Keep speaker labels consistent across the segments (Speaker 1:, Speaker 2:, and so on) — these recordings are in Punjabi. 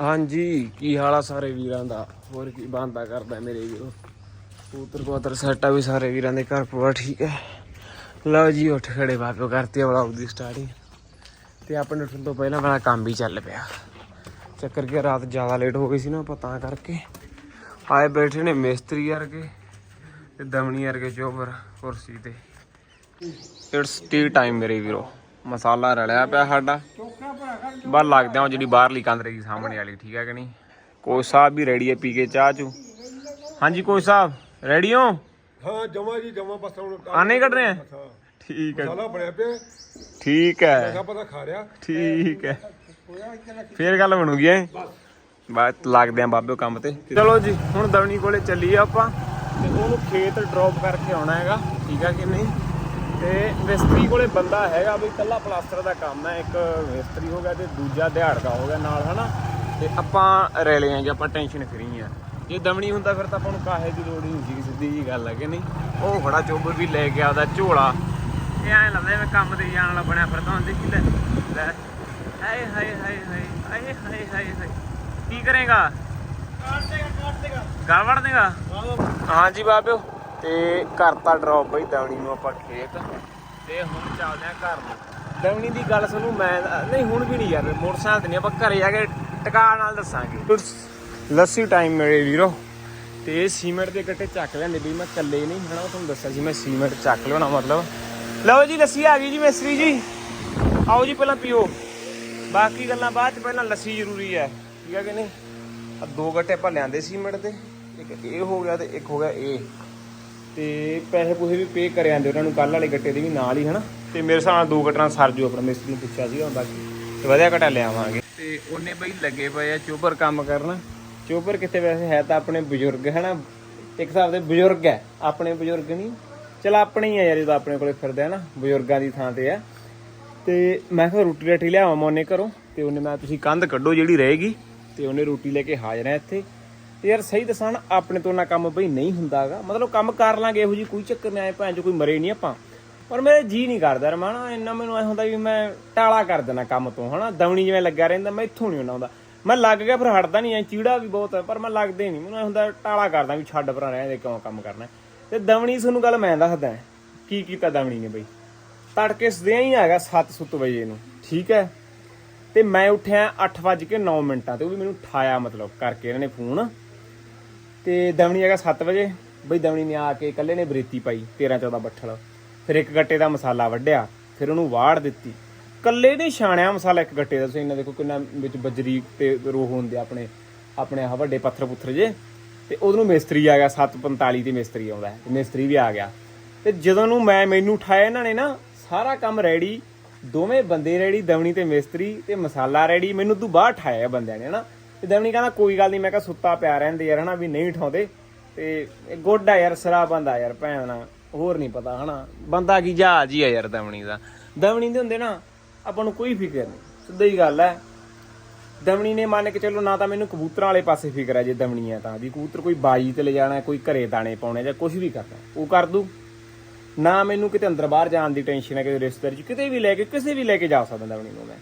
Speaker 1: ਹਾਂਜੀ, ਕੀ ਹਾਲ ਆ ਸਾਰੇ ਵੀਰਾਂ ਦਾ? ਹੋਰ ਕੀ ਬੰਦਾ ਕਰਦਾ ਮੇਰੇ ਵੀਰੋ? ਕਬੂਤਰ ਕਬੂਤਰ ਸੱਟਾ ਵੀ ਸਾਰੇ ਵੀਰਾਂ ਦੇ ਘਰ ਪੂਰਾ ਠੀਕ ਹੈ। ਲਓ ਜੀ, ਉੱਠ ਖੜੇ ਬਾਪੋ ਕਰਤੀ ਵਲੌਗ ਦੀ ਸਟਾਰਟਿੰਗ ਤੇ ਆਪਣੇ ਉੱਠਣ ਤੋਂ ਪਹਿਲਾਂ ਮੇਰਾ ਕੰਮ ਵੀ ਚੱਲ ਪਿਆ। ਚੱਕਰ ਕਿ ਰਾਤ ਜ਼ਿਆਦਾ ਲੇਟ ਹੋ ਗਈ ਸੀ ਨਾ ਆਪਾਂ ਤਾਂ ਕਰਕੇ। ਆਏ ਬੈਠੇ ਨੇ ਮਿਸਤਰੀ ਵਰਗੇ ਤੇ ਦਮਣੀ ਵਰਗੇ ਚੋਬਰ ਕੁਰਸੀ ਤੇ। ਇਟਸ ਟੀ ਟਾਈਮ ਮੇਰੇ ਵੀਰੋ। ਮਸਾਲਾ ਰਲਿਆ ਪਿਆ ਸਾਡਾ। ਬਾਹਰ ਲੱਗਦੇ ਆ ਜਿਹੜੀ ਬਾਹਰਲੀ ਕੰਧ ਰਹੀ ਸਾਹਮਣੇ ਵਾਲੀ ਠੀਕ ਹੈ ਕਿ ਨਹੀਂ? ਕੋਚ ਸਾਹਿਬ ਵੀ ਰੈਡੀ ਹੈ ਪੀ ਕੇ ਚਾਹ ਚੂ। ਹਾਂਜੀ ਕੋਚ ਸਾਹਿਬ ਰੈਡੀ ਹੋ?
Speaker 2: ਹਾਂ ਜਮਾ ਜੀ ਜਮਾ ਬਸ ਹੁਣ
Speaker 1: ਆਨੇ ਕੱਢ ਰਹੇ ਆ? ਠੀਕ ਹੈ।
Speaker 2: ਮਸਾਲਾ ਬਣਿਆ ਪਿਆ।
Speaker 1: ਠੀਕ ਹੈ।
Speaker 2: ਪੈਸਾ ਪਤਾ ਖਾ ਰਿਆ
Speaker 1: ਠੀਕ ਹੈ। ਫੇਰ ਗੱਲ ਬਣੂਗੀ ਐ। ਬਾਤ ਲੱਗਦੇ ਆ ਬਾਬਿਓ ਕੰਮ ਤੇ। ਚਲੋ ਜੀ ਹੁਣ ਦਵਣੀ ਕੋਲੇ ਚੱਲੀਏ ਆਪਾਂ। ਤੇ ਉਹਨੂੰ ਖੇਤ ਡ੍ਰੌਪ ਕਰਕੇ ਆਉਣਾ ਹੈਗਾ। ਠੀਕ ਹੈ ਕਿ ਨਹੀਂ? ਤੇ ਮਿਸਤਰੀ ਕੋਲੇ ਬੰਦਾ ਹੈਗਾ ਵੀ ਕੱਲਾ ਪਲਾਸਟਰ ਦਾ ਕੰਮ ਹੈ ਇੱਕ ਮਿਸਤਰੀ ਹੋ ਗਿਆ ਤੇ ਦੂਜਾ ਦਿਹਾੜ ਦਾ ਹੋ ਗਿਆ ਨਾਲ ਹਨਾ? ਤੇ ਆਪਾਂ ਰੈਲੇ ਆਂ ਜਾਂ ਆਪਾਂ ਟੈਨਸ਼ਨ ਫਰੀ ਆ। ਜੇ ਦਮਣੀ ਹੁੰਦਾ ਫਿਰ ਤਾਂ ਆਪਾਂ ਨੂੰ ਕਾਹੇ ਦੀ ਲੋੜ ਹੀ ਹੁੰਦੀ ਸਿੱਧੀ ਜੀ ਗੱਲ ਹੈ ਕਿ ਨਹੀਂ? ਉਹ ਫੜਾ ਚੋਬਰ ਵੀ ਲੈ ਕੇ ਆਦਾ ਝੋਲਾ। ਇਹ ਐ ਲੱਗਦਾ ਮੈਂ ਕੰਮ ਤੇ ਜਾਣ ਵਾਲਾ ਬਣਿਆ ਫਿਰਦਾ ਹੁੰਦੀ ਕਿ ਲੈ? ਲੈ। ਹਾਏ ਹਾਏ ਹਾਏ ਹਾਏ ਹਾਏ ਹਾਏ ਹਾਏ ਕੀ ਕਰੇਗਾ? ਕੱਟ ਦੇਗਾ ਕੱਟ ਦੇਗਾ। ਗੜਵੜ ਦੇਗਾ? ਹਾਂਜੀ ਬਾਬਿਓ। ਤੇ ਕਰਤਾ ਡ੍ਰੌਪ ਬਈ ਦਵਣੀ ਨੂੰ ਆਪਾਂ ਖੇਤ। ਤੇ ਹੁਣ ਚੱਲਦੇ ਆ ਘਰ ਨੂੰ। ਦਵਣੀ ਦੀ ਗੱਲ ਸੁਣੂ ਮੈਂ ਨਹੀਂ ਹੁਣ ਵੀ ਨਹੀਂ ਯਾਰ ਮੋਟਰਸਾਈਕਲ ਤੇ ਨਹੀਂ ਆਪਾਂ ਘਰੇ ਜਾ ਕੇ ਟਿਕਾ ਨਾਲ ਦੱਸਾਂਗੇ। ਲੱਸੀ ਟਾਈਮ ਮੇਰੇ ਵੀਰੋ। ਤੇ ਇਹ ਸੀਮੈਂਟ ਦੇ ਗੱਟੇ ਚੱਕ ਲੈਂਦੇ ਵੀ ਮੈਂ ਇਕੱਲੇ ਨਹੀਂ ਉਹ ਤੁਹਾਨੂੰ ਦੱਸਿਆ ਸੀ ਮੈਂ ਸੀਮੈਂਟ ਚੱਕ ਲਿਆਉਣਾ ਮਤਲਬ। ਲਓ ਜੀ ਲੱਸੀ ਆ ਗਈ ਜੀ ਮਿਸਤਰੀ ਜੀ। ਆਓ ਜੀ ਪਹਿਲਾਂ ਪੀਓ। ਬਾਕੀ ਗੱਲਾਂ ਬਾਅਦ ਚ ਪਹਿਲਾਂ ਲੱਸੀ ਜ਼ਰੂਰੀ ਹੈ। ਠੀਕ ਹੈ ਕਿ ਨਹੀਂ? ਆ ਦੋ ਗੱਟੇ ਆਪਾਂ ਲਿਆਂਦੇ ਸੀਮੈਂਟ ਦੇ ਇੱਕ ਇਹ ਹੋ ਗਿਆ ਤੇ ਇੱਕ ਹੋ ਗਿਆ ਇਹ। ਤੇ ਪੈਸੇ ਪੂਸੇ ਵੀ ਪੇ ਕਰ ਆਂਦੇ ਉਹਨਾਂ ਨੂੰ ਕੱਲ ਵਾਲੇ ਗੱਟੇ ਦੇ ਵੀ ਨਾਲ ਹੀ ਹਨਾ? ਤੇ ਮੇਰੇ ਹਿਸਾਬ ਨਾਲ ਦੋ ਗੱਟਾਂ ਸਰ ਜੂ ਆਪਣਾ ਮਿਸਤਰੀ ਨੂੰ ਪੁੱਛਿਆ ਸੀਗਾ ਬਾਕੀ। ਤੇ ਵਧੀਆ ਘਟਾ ਲਿਆਵਾਂਗੇ ਤੇ ਉਹਨੇ ਬਈ ਲੱਗੇ ਪਏ ਆ ਚੋਬਰ ਕੰਮ ਕਰਨ। ਚੋਬਰ ਕਿਤੇ ਵੈਸੇ ਹੈ ਤਾਂ ਆਪਣੇ ਬਜ਼ੁਰਗ ਹਨਾ? ਇੱਕ ਹਿਸਾਬ ਦੇ ਬਜ਼ੁਰਗ ਹੈ ਆਪਣੇ ਬਜ਼ੁਰਗ ਨਹੀਂ। ਚਲ ਆਪਣੇ ਹੀ ਆ ਯਾਰ ਜਦੋਂ ਆਪਣੇ ਕੋਲੇ ਫਿਰਦੇ ਆ ਨਾ ਬਜ਼ੁਰਗਾਂ ਦੀ ਥਾਂ ਤੇ ਆ। ਤੇ ਮੈਂ ਕਿਹਾ ਰੋਟੀ ਰਾਟੀ ਲਿਆਵਾਂ ਮੋਨੇ ਘਰੋਂ। ਤੇ ਉਹਨੇ ਮੈਂ ਤੁਸੀਂ ਕੰਧ ਕੱਢੋ ਜਿਹੜੀ ਰਹੇਗੀ। ਤੇ ਉਹਨੇ ਰੋਟੀ ਲੈ ਕੇ ਹਾਜ਼ਰ ਹੈ ਇੱਥੇ। ਤੇ ਯਾਰ ਸਹੀ ਦੱਸਾਂ ਨਾ, ਆਪਣੇ ਤੋਂ ਨਾ ਕੰਮ ਬਈ ਨਹੀਂ ਹੁੰਦਾਗਾ ਮਤਲਬ ਕੰਮ ਕਰ ਲਾਂਗੇ, ਇਹੋ ਜੀ ਕੋਈ ਚੱਕਰ ਨਹੀਂ ਆਏ ਭੈਣ ਚ ਕੋਈ ਮਰੇ ਨਹੀਂ ਆਪਾਂ। ਪਰ ਮੇਰੇ ਜੀ ਨਹੀਂ ਕਰਦਾ ਰਮਾਣਾ ਇੰਨਾ ਮੈਨੂੰ ਐ ਹੁੰਦਾ ਵੀ ਮੈਂ ਟਾਲਾ ਕਰ ਦੇਣਾ ਕੰਮ ਤੋਂ, ਹਨਾ? ਦਵਣੀ ਜਿਵੇਂ ਲੱਗਾ ਰਹਿੰਦਾ, ਮੈਂ ਇੱਥੋਂ ਨਹੀਂ ਆਉਂਦਾ। ਮੈਂ ਲੱਗ ਗਿਆ, ਫਿਰ ਹਟਦਾ ਨਹੀਂ, ਐ ਚੀੜਾ ਵੀ ਬਹੁਤ ਹੈ, ਪਰ ਮੈਂ ਲੱਗਦੇ ਨਹੀਂ। ਮੈਨੂੰ ਐ ਹੁੰਦਾ ਟਾਲਾ ਕਰਦਾ ਵੀ ਛੱਡ ਭਰਾ ਰਹਿੰਦੇ ਕਿਉਂ ਕੰਮ ਕਰਨਾ। ਤੇ ਦਵਣੀ ਤੁਹਾਨੂੰ ਗੱਲ ਮੈਂ ਦੱਸਦਾ ਕੀ ਕੀਤਾ ਦਵਣੀ ਨੇ ਬਈ? ਤੜਕੇ ਸਦਿਆਂ ਹੀ ਆ ਗਿਆ 7:00 ਵਜੇ ਨੂੰ, ਠੀਕ ਹੈ? ਤੇ ਮੈਂ ਉੱਠਿਆ 8:09 ਮਿੰਟਾਂ ਤੇ, ਉਹ ਵੀ ਮੈਨੂੰ ਠਾਇਆ ਮਤਲਬ ਕਰਕੇ, ਇਹਨਾਂ ਨੇ ਫੋਨ। ਤੇ ਦਵਣੀ ਹੈਗਾ 7 ਵਜੇ। ਬਈ ਦਮਣੀ ਨੇ ਆ ਕੇ ਇਕੱਲੇ ਨੇ ਬਰੇਤੀ ਪਾਈ 13 14 ਬੱਠਲ। ਫਿਰ ਇੱਕ ਗੱਟੇ ਦਾ ਮਸਾਲਾ ਵੱਢਿਆ, ਫਿਰ ਉਹਨੂੰ ਵਾੜ ਦਿੱਤੀ। ਇਕੱਲੇ ਨੇ ਛਾਣਿਆ ਮਸਾਲਾ ਇੱਕ ਗੱਟੇ ਦਾ। ਤੁਸੀਂ ਇਹਨਾਂ ਦੇਖੋ ਕਿੰਨਾ ਵਿੱਚ ਬਜਰੀ ਤੇ ਰੋਹ ਹੁੰਦੇ ਆ ਆਪਣੇ ਆਪਣੇ ਆਹ ਵੱਡੇ ਪੱਥਰ ਪੁੱਥਰ ਜੇ। ਤੇ ਉਹਨੂੰ ਮਿਸਤਰੀ ਆ ਗਿਆ 7:45 ਤੇ ਮਿਸਤਰੀ ਆਉਂਦਾ ਹੈ। ਮਿਸਤਰੀ ਵੀ ਆ ਗਿਆ। ਤੇ ਜਦੋਂ ਨੂੰ ਮੈਂ ਮੈਨੂੰ ਉਠਾਇਆ ਇਹਨਾਂ ਨੇ ਨਾ, ਸਾਰਾ ਕੰਮ ਰੈਡੀ, ਦੋਵੇਂ ਬੰਦੇ ਰੈਡੀ ਦਵਣੀ ਤੇ ਮਿਸਤਰੀ ਤੇ ਮਸਾਲਾ ਰੈਡੀ। ਮੈਨੂੰ ਤੂੰ ਬਾਹਰ ਠਾਇਆ ਬੰਦਿਆਂ ਨੇ ਨਾ ਤੇ ਦਵਣੀ ਕਹਿੰਦਾ, ਕੋਈ ਗੱਲ ਨਹੀਂ ਮੈਂ ਕਿਹਾ ਸੁੱਤਾ ਪਿਆ ਰਹਿੰਦੇ ਯਾਰ, ਹਨਾ, ਵੀ ਨਹੀਂ ਉਠਾਉਂਦੇ। ਤੇ ਇਹ ਗੁੱਡ ਆ ਯਾਰ ਸਰਾ ਬੰਦਾ ਯਾਰ, ਭੈਣ ਨਾਲ ਹੋਰ ਨਹੀਂ ਪਤਾ, ਹਨਾ। ਬੰਦਾ ਕੀ ਜਹਾਜ਼ ਹੀ ਆ ਯਾਰ ਦਮਣੀ ਦਾ। ਦਮਣੀ ਦੇ ਹੁੰਦੇ ਨਾ, ਆਪਾਂ ਨੂੰ ਕੋਈ ਫਿਕਰ ਨਹੀਂ ਸਿੱਧਾ ਹੀ ਗੱਲ ਹੈ ਦਮਣੀ ਨੇ ਮੰਨ ਕੇ ਚੱਲੋ, ਨਾ ਤਾਂ ਮੈਨੂੰ ਕਬੂਤਰਾਂ ਵਾਲੇ ਪਾਸੇ ਫਿਕਰ ਹੈ ਜੇ ਦਮਣੀ ਹੈ ਤਾਂ, ਵੀ ਕਬੂਤਰ ਕੋਈ ਬਾਜੀ ਤੇ ਲੈ ਜਾਣਾ, ਕੋਈ ਘਰੇ ਦਾਣੇ ਪਾਉਣੇ ਜਾਂ ਕੁਝ ਵੀ ਕਰਨਾ, ਉਹ ਕਰ ਦੂ। ਨਾ ਮੈਨੂੰ ਕਿਤੇ ਅੰਦਰ ਬਾਹਰ ਜਾਣ ਦੀ ਟੈਨਸ਼ਨ ਹੈ ਕਿ ਰਿਸ਼ਤੇਦਾਰੀ ਚ, ਕਿਤੇ ਵੀ ਲੈ ਕੇ, ਕਿਸੇ ਵੀ ਲੈ ਕੇ ਜਾ ਸਕਦਾ ਦਮਣੀ ਨੂੰ ਮੈਂ।